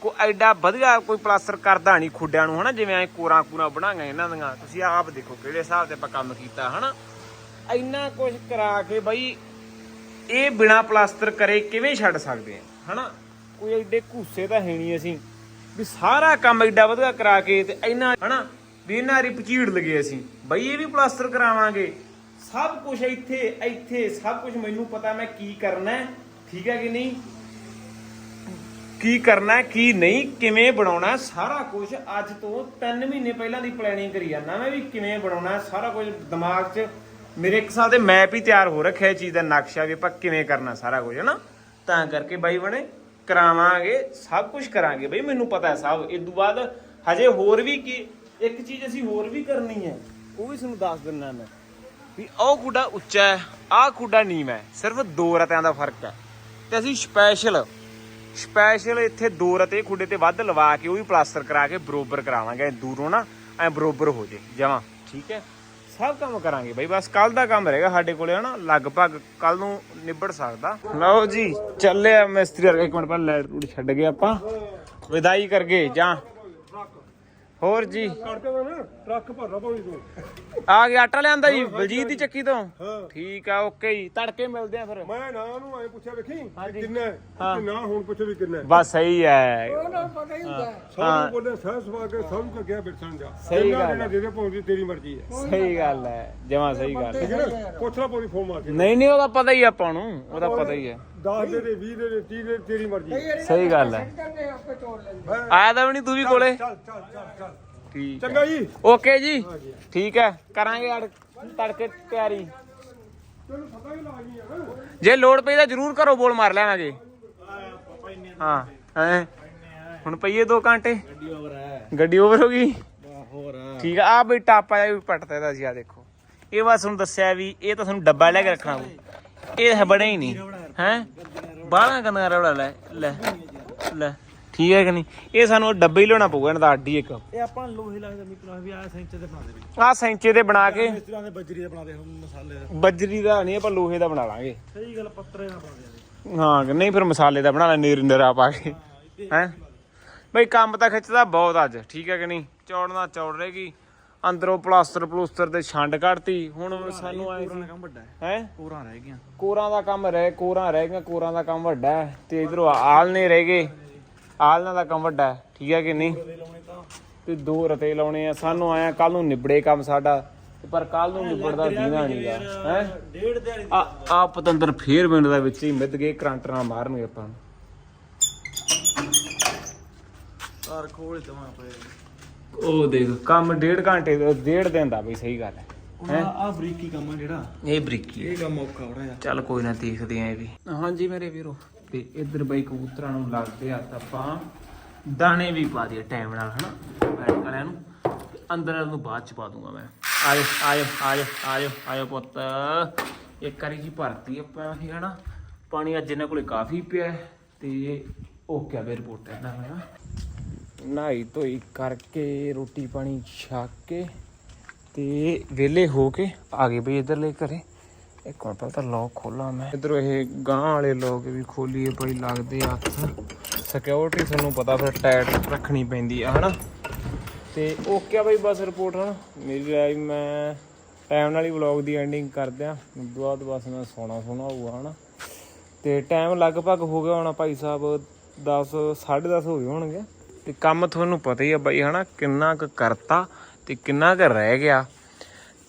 Speaker 1: ਕੋ ਐਡਾ ਵਧੀਆ ਕੋਈ ਪਲਾਸਟਰ ਕਰਦਾ ਨਹੀਂ ਖੁੱਡਿਆਂ ਨੂੰ, ਹਨਾ? ਜਿਵੇਂ ਐ ਕੋਰਾਂ ਕੂਰਾ ਬਣਾਈਆਂ ਇਹਨਾਂ ਦੀਆਂ। ਤੁਸੀਂ ਆਪ ਦੇਖੋ ਕਿਹੜੇ ਹਿਸਾਬ ਤੇ ਆਪਾਂ ਕੰਮ ਕੀਤਾ, ਹਨਾ? ਇੰਨਾ ਕੁਝ ਕਰਾ ਕੇ ਬਈ ਇਹ ਬਿਨਾ ਪਲਾਸਟਰ ਕਰੇ ਕਿਵੇਂ ਛੱਡ ਸਕਦੇ ਆ, ਹਨਾ? ਕੋਈ ਐਡੇ ਘੂਸੇ ਤਾਂ ਹੈ ਨਹੀਂ ਅਸੀਂ। ਵੀ ਸਾਰਾ ਕੰਮ ਐਡਾ ਵਧੀਆ ਕਰਾ ਕੇ ਤੇ ਇੰਨਾ, ਹਨਾ? ਵੀ ਇਹਨਾਂ ਰੀ ਪਚੀੜ ਲਗੇ ਅਸੀਂ। ਬਈ ਇਹ ਵੀ ਪਲਾਸਟਰ ਕਰਾਵਾਂਗੇ। ਸਭ ਕੁਝ ਇੱਥੇ ਇੱਥੇ ਸਭ ਕੁਝ ਮੈਨੂੰ ਪਤਾ ਮੈਂ ਕੀ ਕਰਨਾ ਠੀਕ ਹੈ ਕਿ ਨਹੀਂ? ਕੀ ਕਰਨਾ, ਕੀ ਨਹੀਂ, ਕਿਵੇਂ ਬਣਾਉਣਾ, ਸਾਰਾ ਕੁਝ ਅੱਜ ਤੋਂ 3 ਮਹੀਨੇ ਪਹਿਲਾਂ ਦੀ ਪਲੈਨਿੰਗ ਕਰੀ ਜਾਂਦਾ ਮੈਂ ਵੀ ਕਿਵੇਂ ਬਣਾਉਣਾ, ਸਾਰਾ ਕੁਝ ਦਿਮਾਗ 'ਚ ਮੇਰੇ ਇੱਕ ਸਾਲ ਦੇ ਮੈਪ ਹੀ ਤਿਆਰ ਹੋ ਰੱਖਿਆ ਇਹ ਚੀਜ਼ ਦਾ ਨਕਸ਼ਾ ਵੀ ਆਪਾਂ ਕਿਵੇਂ ਕਰਨਾ ਸਾਰਾ ਕੁਝ ਹਨਾ? ਤਾਂ ਕਰਕੇ ਬਾਈ ਬਣੇ, ਕਰਾਵਾਂਗੇ, ਸਭ ਕੁਝ ਕਰਾਂਗੇ। ਬਈ ਮੈਨੂੰ ਪਤਾ ਹੈ ਸਭ ਇਸ ਤੋਂ ਬਾਅਦ ਹਜੇ ਹੋਰ ਵੀ ਕੀ, ਇੱਕ ਚੀਜ਼ ਅਸੀਂ ਹੋਰ ਵੀ ਕਰਨੀ ਹੈ, ਉਹ ਵੀ ਤੁਹਾਨੂੰ ਦੱਸ ਦਿੰਦਾ ਮੈਂ, ਵੀ ਉਹ ਖੁੱਡਾ ਉੱਚਾ ਹੈ, ਆਹ ਖੁੱਡਾ ਨੀਵਾਂ ਹੈ, ਸਿਰਫ ਦੋ ਰਤਿਆਂ ਦਾ ਫ਼ਰਕ ਹੈ। ਤੇ ਅਸੀਂ ਸਪੈਸ਼ਲ ਸਪੈਸ਼ਲ ਇੱਥੇ ਦੋ ਰਤੇ ਖੁੱਡੇ ਤੇ ਵੱਧ ਲਵਾ ਕੇ ਉਹ ਵੀ ਪਲਾਸਟਰ ਕਰਾ ਕੇ ਬਰੋਬਰ ਕਰਾਵਾਂਗੇ। ਦੂਰੋਂ ਨਾ, ਐ ਬਰੋਬਰ ਹੋ ਜੇ। ਜਮਾਂ ਠੀਕ ਹੈ? ਸਭ ਕੰਮ ਕਰਾਂਗੇ ਬਈ। ਬਸ ਕੱਲ ਦਾ ਕੰਮ ਰਹੇਗਾ ਸਾਡੇ ਕੋਲੇ ਹਨਾ। ਲਗਭਗ ਕੱਲ ਨੂੰ ਨਿਬੜ ਸਕਦਾ। ਲਓ ਜੀ ਚੱਲਿਆ ਮਿਸਤਰੀ ਵਰਗਾ। ਇੱਕ ਮਿੰਟ ਪਹਿਲਾਂ ਲਾਈਟ ਰੂਟ ਛੱਡ ਗਏ ਆਪਾਂ। ਵਿਦਾਈ ਕਰ ਗਏ ਜਾਂ ਹੋਰ ਜੀ।
Speaker 2: ਕੜਕੇ ਦਾ ਨਾ ਟਰੱਕ ਭਰਨਾ ਪਾਉਣੀ ਤੂੰ
Speaker 1: ਆ ਗਿਆ ਆਟਾ ਲਿਆਂਦਾ ਜੀ ਬਲਜੀਤ ਦੀ ਚੱਕੀ ਤੋਂ?
Speaker 2: ਹਾਂ।
Speaker 1: ਠੀਕ ਆ ਓਕੇ ਜੀ। ਤੜਕੇ ਮਿਲਦੇ ਆ ਫਿਰ।
Speaker 2: ਮੈਂ ਨਾ ਉਹਨੂੰ ਐ ਪੁੱਛਿਆ ਵੇਖੀ ਵੀ। ਕਿੰਨਾ ਹੈ?
Speaker 1: ਹਾਂ।
Speaker 2: ਤੇ ਨਾ ਹੁਣ ਪੁੱਛ ਵੀ ਕਿੰਨਾ ਹੈ।
Speaker 1: ਬਸ ਸਹੀ ਹੈ।
Speaker 2: ਸਭ ਨੂੰ ਬੋਲੇ ਸਹਿ ਸਵਾ ਕੇ ਸਭ ਨੂੰ ਗਿਆ ਬਿਰਸਣ ਜਾ
Speaker 1: ਸਹੀ
Speaker 2: ਜਿੰਨਾ
Speaker 1: ਗੱਲ
Speaker 2: ਦੇਣਾ ਦੇ ਦੇ ਪਹੁੰਚੀ ਤੇਰੀ ਮਰਜ਼ੀ ਹੈ।
Speaker 1: ਸਹੀ ਗੱਲ ਹੈ। ਜਮਾ ਸਹੀ ਗੱਲ ਹੈ।
Speaker 2: ਠੀਕ ਹੈ ਨਾ? ਪੁੱਛ ਲਾ ਪੌੜੀ ਫੋਨ ਮਾਰ ਕੇ।
Speaker 1: ਨਹੀਂ ਨਹੀਂ ਉਹਦਾ ਪਤਾ ਹੀ ਆ ਆਪਾਂ ਨੂੰ। ਉਹਦਾ ਪਤਾ ਹੀ ਹੈ।
Speaker 2: 10 ਦੇ ਦੇ 20 ਦੇ ਦੇ 30 ਦੇ ਦੇ, ਤੇਰੀ ਮਰਜ਼ੀ। ਹੈ
Speaker 1: ਸਹੀ ਗੱਲ ਹੈ? ਆਇਆ ਤਾਂ ਵੀ ਨਹੀਂ ਤੂੰ ਵੀ ਕੋਲੇ?
Speaker 2: ਚੱਲ ਚੱਲ ਚੱਲ ਚੱਲ।
Speaker 1: ਠੀਕ ਹੈ।
Speaker 2: ਚੰਗਾ ਜੀ।
Speaker 1: ਓਕੇ ਜੀ। ਠੀਕ ਹੈ। ਕਰਾਂਗੇ ਅੜ- ਤੜਕੇ ਤਿਆਰੀ।
Speaker 2: ਤੈਨੂੰ ਪਤਾ ਹੀ ਲੱਗ ਗਈ ਹੈ
Speaker 1: ਜੇ ਲੋੜ ਪਈ ਤਾਂ ਜ਼ਰੂਰ ਘਰੋਂ ਬੋਲ ਮਾਰ ਲੈਵਾਂਗੇ ਹਾਂ ਹੈ? ਹੁਣ ਪਈਏ 2 ਘੰਟੇ।
Speaker 3: ਗੱਡੀ ਓਵਰ ਹੈ।
Speaker 1: ਗੱਡੀ ਓਵਰ ਹੋ ਗਈ?
Speaker 3: ਹੋਰ
Speaker 1: ਠੀਕ ਆ ਆ ਬਈ ਟਾਪਾ ਜਿਹਾ ਵੀ ਪੱਟਦਾ ਇਹਦਾ ਸੀ ਆ ਦੇਖੋ। ਇਹ ਬਸ ਤੁਹਾਨੂੰ ਦੱਸਿਆ ਵੀ ਇਹ ਤਾਂ ਤੁਹਾਨੂੰ ਡੱਬਾ ਲੈ ਕੇ ਰੱਖਣਾ ਪਊ ਇਹ ਹੈ ਬੜਾ ਹੀ ਨਹੀਂ। ਹੈ? ਬਾਹਲਾ ਗੰਦਾ ਰਵੜਾ ਲੈ ਲੈ ਲੈ। ਠੀਕ ਹੈ ਕਿ ਨਹੀਂ? ਇਹ ਸਾਨੂੰ ਡੱਬੇ ਹੀ ਲਿਆਉਣਾ ਪਊਗਾ ਇਹਨਾਂ ਦਾ ਅੱਡੀ ਇੱਕ।
Speaker 3: ਇਹ ਆਪਾਂ ਲੋਹੇ ਲੱਗਦਾ ਨਿਕਲਾ ਵੀ ਆ ਸੈਂਚਰ ਦੇ ਬਣਾ ਦੇ
Speaker 1: ਆਹ ਸੈਂਚੇ ਦੇ ਬਣਾ ਕੇ।
Speaker 3: ਇਸ ਤਰ੍ਹਾਂ ਦੇ ਬੱਜਰੀ ਦੇ ਬਣਾ ਦੇ ਹੁਣ ਮਸਾਲੇ ਦਾ।
Speaker 1: ਬੱਜਰੀ ਦਾ ਨਹੀਂ ਆਪਾਂ ਲੋਹੇ ਦਾ ਬਣਾ ਲਾਂਗੇ।
Speaker 3: ਸਹੀ ਗੱਲ ਪੱਤਰੇ ਨਾਲ ਬਣਾ ਦੇ
Speaker 1: ਹਾਂ ਕਿ ਨਹੀਂ ਫਿਰ ਮਸਾਲੇ ਦਾ ਬਣਾ ਲੈ ਨੀਰ ਨਰਾ ਪਾ ਕੇ। ਹੈ ਬਈ ਕੰਮ ਤਾਂ ਖਿੱਚਦਾ ਬਹੁਤ ਅੱਜ ਠੀਕ ਹੈ ਕਿ ਨਹੀਂ? ਚੌੜਨਾ ਚੌੜ ਰਹੇਗੀ। ਅੰਦਰੋਂ ਪਲਾਸਟਰ ਪਲੂਸਟਰ ਤੇ ਛੰਡ ਕੱਢਤੀ। ਹੁਣ ਸਾਨੂੰ ਆਏ
Speaker 3: ਕੋਰਾਂ ਦਾ ਕੰਮ ਵੱਡਾ ਹੈ।
Speaker 1: ਹੈ?
Speaker 3: ਕੋਰਾਂ ਰਹਿ ਗਈਆਂ।
Speaker 1: ਕੋਰਾਂ ਦਾ ਕੰਮ ਰਹਿ ਕੋਰਾਂ ਰਹਿ ਗਈਆਂ ਕੋਰਾਂ ਦਾ ਕੰਮ ਵੱਡਾ ਹੈ। ਤੇ ਇਧਰੋਂ ਆਲ ਨੇ ਰਹਿ ਗਏ। ਆਲਣਾ ਦਾ ਕੰਮ ਵੱਡਾ ਹੈ, ਠੀਕ ਹੈ ਕਿ ਨਹੀਂ? ਤੇ। ਦੋ ਰਤੇ ਲਾਉਣੇ ਆ। ਸਾਨੂੰ ਆਇਆ ਕੱਲ ਨੂੰ ਨਿਬੜੇ ਕੰਮ ਸਾਡਾ। ਤੇ ਪਰ ਕੱਲ ਨੂੰ ਨਿਬੜਦਾ ਦੀਨਾ ਨਹੀਂਗਾ ਹੈ?
Speaker 3: ਡੇਢ ਦਿਹਾੜੀ
Speaker 1: ਆ ਆ ਪਤੰਦਰ ਫੇਰ ਪਿੰਡ ਦਾ ਵਿੱਚ ਹੀ ਮਿੱਧ ਗਏ ਕਰੰਟ ਨਾਲ ਮਾਰਨਗੇ ਆਪਾਂ ਨੂੰ।
Speaker 3: ਖੋਲ ਤਮਾ ਪਏ
Speaker 1: ਉਹ ਦੇਖ। ਕੰਮ ਡੇਢ ਘੰਟੇ ਦਾ ਡੇਢ ਦਿਨ ਦਾ ਬਈ ਸਹੀ ਗੱਲ ਹੈ।
Speaker 3: ਹੈ? ਆ ਬਰੀਕੀ ਕੰਮ ਆ ਜਿਹੜਾ।
Speaker 1: ਇਹ ਬਰੀਕੀ
Speaker 3: ਇਹ ਕੰਮ ਔਖਾ ਹੋ ਰਿਹਾ
Speaker 1: ਚੱਲ ਕੋਈ ਨਾ ਦੇਖਦੇ ਆਂ ਇਹ ਵੀ। ਹਾਂਜੀ ਮੇਰੇ ਵੀਰੋ ਤੇ ਇੱਧਰ ਬਈ ਕਬੂਤਰਾਂ ਨੂੰ ਲੱਗਦੇ ਆ ਤਾਂ ਆਪਾਂ ਦਾਣੇ ਵੀ ਪਾ ਦਈਏ ਟਾਈਮ ਨਾਲ ਹਨਾ? ਬੈਠ ਵਾਲਿਆਂ ਨੂੰ। ਤੇ ਅੰਦਰ ਵਾਲ ਨੂੰ ਬਾਅਦ ਚ ਪਾ ਦੂੰਗਾ ਮੈਂ। ਆਇਓ ਆਇਓ ਆਇਓ ਆਇਓ ਆਇਓ ਪੁੱਤ। ਇੱਕ ਵਾਰੀ ਜੀ ਭਰਤੀ ਆਪਾਂ ਇਹ ਹਨਾ? ਪਾਣੀ ਅੱਜ ਇਹਨਾਂ ਕੋਲੇ ਕਾਫੀ ਪਿਆ ਹੈ ਤੇ ਉਹ ਕਿਆ ਵੇ ਰਿਪੋਰਟ ਹੈ ਨਾ ਮੈਂ ਨਹਾਈ ਧੋਈ ਕਰਕੇ, ਰੋਟੀ ਪਾਣੀ ਛਕ ਕੇ ਤੇ ਵਿਹਲੇ ਹੋ ਕੇ ਆ ਗਏ ਬਈ ਇਧਰਲੇ ਘਰੇ। ਇੱਕ ਮਿੰਟ ਪਤਾ ਤਾਂ ਲੋਕ ਖੋਲਾਂ ਮੈਂ। ਇਧਰ ਇਹ ਗਾਂ ਵਾਲੇ ਲੋਕ ਵੀ ਖੋਲੀਏ ਬਈ, ਲੱਗਦੇ ਹੱਥ। ਸਿਕਿਉਰਿਟੀ ਤੁਹਾਨੂੰ ਪਤਾ ਫਿਰ ਟਾਈਟ ਰੱਖਣੀ ਪੈਂਦੀ ਆ, ਹਨਾ? ਤੇ ਓਕੇ ਆ ਬਈ, ਬਸ ਰਿਪੋਰਟ ਹਨਾ? ਮੇਰੀ ਰਾਏ, ਮੈਂ ਟਾਈਮ ਨਾਲ ਹੀ ਵਲੌਗ ਦੀ ਐਂਡਿੰਗ ਕਰਦੇ ਆ ਬਾਅਦ ਬਸ ਮੈਂ ਸੋਣਾ ਸੋਣਾ ਹੋਊਗਾ, ਹਨਾ? ਤੇ ਟਾਈਮ ਲਗਭਗ ਹੋ ਗਿਆ ਹੋਣਾ ਭਾਈ ਸਾਹਿਬ 10 10:30 ਹੋ ਗਏ ਹੋਣਗੇ। ਤੇ ਕੰਮ ਤੁਹਾਨੂੰ ਪਤਾ ਹੀ ਆ ਬਾਈ, ਹਨਾ, ਕਿੰਨਾ ਕੁ ਕਰਤਾ ਤੇ ਕਿੰਨਾ ਕੁ ਰਹਿ ਗਿਆ।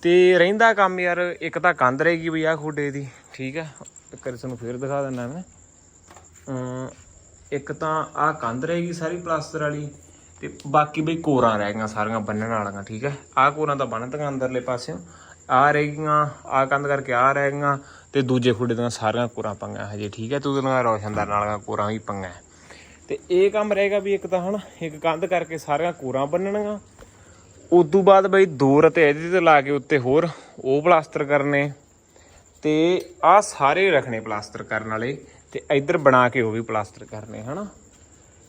Speaker 1: ਤੇ ਰਹਿੰਦਾ ਕੰਮ ਯਾਰ, ਇੱਕ ਤਾਂ ਕੰਧ ਰਹੇਗੀ ਬਈ ਆ ਖੋਡੇ ਦੀ, ਠੀਕ ਆ? ਇੱਕ ਵਾਰੀ ਤੁਹਾਨੂੰ ਫੇਰ ਦਿਖਾ ਦਿੰਦਾ ਮੈਂ। ਇੱਕ ਤਾਂ ਆ ਕੰਧ ਰਹੇਗੀ ਸਾਰੀ ਪਲਾਸਟਰ ਵਾਲੀ ਤੇ ਬਾਕੀ ਬਈ ਕੋਰਾਂ ਰਹਿ ਗਈਆਂ ਸਾਰੀਆਂ ਬੰਨਣ ਵਾਲੀਆਂ, ਠੀਕ ਹੈ ਆ ਕੋਰਾਂ ਤਾਂ ਬੰਨ ਬੰਨਤੀਆਂ ਅੰਦਰਲੇ ਪਾਸਿਓਂ। ਆ ਰਹਿ ਗਈਆਂ ਆ ਕੰਧ ਕਰਕੇ ਆ ਰਹਿ ਗਈਆਂ ਤੇ ਦੂਜੇ ਖੁੱਡੇ ਦੀਆਂ ਸਾਰੀਆਂ ਕੋਰਾਂ ਪੰਗਾਂ ਹਜੇ, ਠੀਕ ਹੈ ਤੂੰ ਦੀਆਂ ਰੋਸ਼ਨਦਾਰ ਨਾਲੀਆਂ ਕੋਰਾਂ ਵੀ ਪੰਗਾਂ। ਤੇ ਇਹ ਕੰਮ ਰਹੇਗਾ ਵੀ ਇੱਕ ਤਾਂ ਹਨਾ ਇੱਕ ਕੰਧ ਕਰਕੇ ਸਾਰੀਆਂ ਕੋਰਾਂ ਬੰਨਣੀਆਂ। ਉਦੋਂ ਬਾਅਦ ਬਈ ਦੋ ਰਤੇ ਇਹਦੇ ਤੇ ਲਾ ਕੇ ਉੱਤੇ ਹੋਰ ਉਹ ਪਲਾਸਟਰ ਕਰਨੇ। ਤੇ ਆ ਸਾਰੇ ਰੱਖਣੇ ਪਲਾਸਟਰ ਕਰਨ ਵਾਲੇ ਤੇ ਇੱਧਰ ਬਣਾ ਕੇ ਉਹ ਵੀ ਪਲਾਸਟਰ ਕਰਨੇ, ਹਨਾ?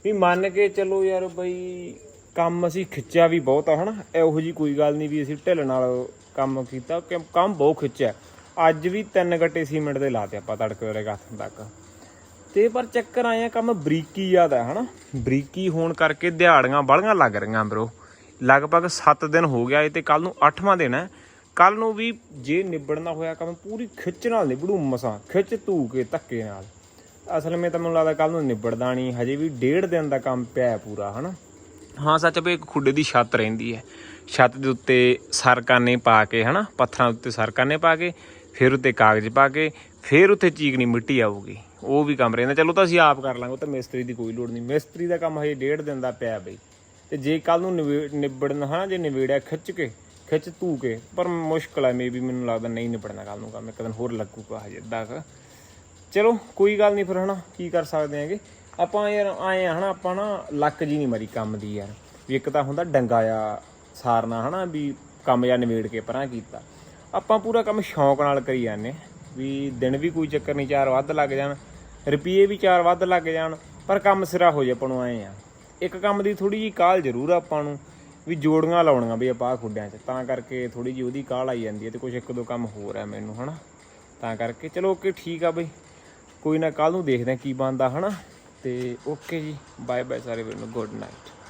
Speaker 1: ਵੀ ਮੰਨ ਕੇ ਚੱਲੋ ਯਾਰ ਬਈ ਕੰਮ ਅਸੀਂ ਖਿੱਚਿਆ ਵੀ ਬਹੁਤ ਆ, ਹਨਾ? ਇਹੋ ਜੀ ਕੋਈ ਗੱਲ ਨਹੀਂ ਵੀ ਅਸੀਂ ਢਿੱਲ ਨਾਲ ਕੰਮ ਕੀਤਾ, ਕਿ ਕੰਮ ਬਹੁਤ ਖਿੱਚਿਆ। ਅੱਜ ਵੀ ਤਿੰਨ ਗੱਟੇ ਸੀਮੈਂਟ ਦੇ ਲਾਤੇ ਆਪਾਂ ਤੜਕੇ ਵਾਲੇ ਗੱਥ ਤੱਕ। ਤੇ ਪਰ ਚੱਕਰ ਆਇਆ ਕੰਮ ਬਰੀਕੀ ਜ਼ਿਆਦਾ ਹੈ ਹਨਾ? ਬਰੀਕੀ ਹੋਣ ਕਰਕੇ ਦਿਹਾੜੀਆਂ ਬੜੀਆਂ ਲੱਗ ਰਹੀਆਂ ਬਰੋ ਲਗਭਗ 7 ਦਿਨ ਹੋ ਗਿਆ, ਇਹ ਤੇ ਕੱਲ ਨੂੰ 8ਵਾਂ ਦਿਨ ਹੈ। ਕੱਲ ਨੂੰ ਵੀ ਜੇ ਨਿਬੜਨਾ ਹੋਇਆ ਕੰਮ, ਪੂਰੀ ਖਿੱਚ ਨਾਲ ਨਿਬੜੂ ਮਸਾਂ। ਖਿੱਚ ਧੂ ਕੇ ਧੱਕੇ ਨਾਲ। ਅਸਲ ਵਿੱਚ ਤਾਂ ਮੈਨੂੰ ਲੱਗਦਾ ਕੱਲ ਨੂੰ ਨਿਬੜਦਾ ਨਹੀਂ, ਹਜੇ ਵੀ ਡੇਢ ਦਿਨ ਦਾ ਕੰਮ ਪਿਆ ਹੈ ਪੂਰਾ, ਹਨਾ? ਹਾਂ, ਸੱਚ ਵੀ ਇੱਕ ਖੁੱਡੇ ਦੀ ਛੱਤ ਰਹਿੰਦੀ ਹੈ। ਛੱਤ ਦੇ ਉੱਤੇ ਸਰਕਾਨੇ ਪਾ ਕੇ, ਹਨਾ? ਪੱਥਰਾਂ ਉੱਤੇ ਸਰਕਾਨੇ ਪਾ ਕੇ, ਫਿਰ ਉੱਤੇ ਕਾਗਜ਼ ਪਾ ਕੇ, ਫਿਰ ਉੱਤੇ ਚੀਕਣੀ ਮਿੱਟੀ ਆਊਗੀ। ਉਹ ਵੀ ਕੰਮ ਰਹਿੰਦਾ। ਚਲੋ ਤਾਂ ਅਸੀਂ ਆਪ ਕਰ ਲਾਂਗੇ, ਉਹ ਤਾਂ ਮਿਸਤਰੀ ਦੀ ਕੋਈ ਲੋੜ ਨਹੀਂ। ਮਿਸਤਰੀ ਦਾ ਕੰਮ ਹਜੇ ਡੇਢ ਦਿਨ ਦਾ ਪਿਆ ਬਈ। ਤੇ ਜੇ ਕੱਲ ਨੂੰ ਨਿਬੇ- ਨਿਬੜਨਾ, ਹਨਾ, ਜੇ ਨਿਬੇੜਿਆ ਖਿੱਚ ਕੇ, ਖਿੱਚ ਧੂ ਕੇ, ਪਰ ਮੁਸ਼ਕਲ ਹੈ ਮੇਬੀ ਮੈਨੂੰ ਲੱਗਦਾ ਨਹੀਂ ਨਿਬੜਨਾ ਕੱਲ ਨੂੰ ਕੰਮ, ਇੱਕ ਦਿਨ ਹੋਰ ਲੱਗੂਗਾ ਹਜੇ ਅੱਧਾ ਕੁ। ਚਲੋ, ਕੋਈ ਗੱਲ ਨਹੀਂ ਫਿਰ, ਹਨਾ, ਕੀ ਕਰ ਸਕਦੇ ਆਂਗੇ ਆਪਾਂ ਯਾਰ ਆਏ ਆ, ਹਨਾ, ਆਪਾਂ ਨਾ ਲੱਕ ਜੀ ਨਹੀਂ ਮਰੀ ਕੰਮ ਦੀ ਯਾਰ। ਵੀ ਇੱਕ ਤਾਂ ਹੁੰਦਾ ਡੰਗਾ ਆ ਸਾਰਨਾ, ਹਨਾ, ਵੀ ਕੰਮ ਜਾਂ ਨਿਬੇੜ ਕੇ ਪਰਾਂ ਕੀਤਾ। ਆਪਾਂ ਪੂਰਾ ਕੰਮ ਸ਼ੌਂਕ ਨਾਲ ਕਰੀ ਜਾਂਦੇ ਵੀ ਦਿਨ ਵੀ ਕੋਈ ਚੱਕਰ ਨਹੀਂ, ਚਾਰ ਵੱਧ ਲੱਗ ਜਾਣ। ਰੁਪਏ ਵੀ ਚਾਰ ਵੱਧ ਲੱਗ ਜਾਣ, ਪਰ ਕੰਮ ਸਿਰਾ ਹੋ ਜਾ, ਆਪਾਂ ਨੂੰ ਆਏ ਆ। ਇੱਕ ਕੰਮ ਦੀ ਥੋੜੀ ਜੀ ਕਾਲ ਜ਼ਰੂਰ ਆਪਾਂ ਨੂੰ, ਵੀ ਜੋੜੀਆਂ ਲਾਉਣੀਆਂ ਵੀ ਆਪਾਂ ਖੁੱਡਿਆਂ 'ਚ। ਤਾਂ ਕਰਕੇ ਥੋੜੀ ਜੀ ਉਹਦੀ ਕਾਲ ਆਈ ਜਾਂਦੀ ਹੈ ਤੇ ਕੁਝ ਇੱਕ ਦੋ ਕੰਮ ਹੋਰ ਆ ਮੈਨੂੰ, ਹਨਾ? ਤਾਂ ਕਰਕੇ ਚਲੋ ਓਕੇ, ਠੀਕ ਆ ਬਈ। ਕੋਈ ਨਾ ਕੱਲ ਨੂੰ ਦੇਖਦੇ ਆ ਕੀ ਬਣਦਾ, ਹਨਾ? ਤੇ ਓਕੇ ਜੀ ਬਾਏ ਬਾਏ ਸਾਰੇ ਵੀਰ ਨੂੰ ਗੁੱਡ ਨਾਈਟ।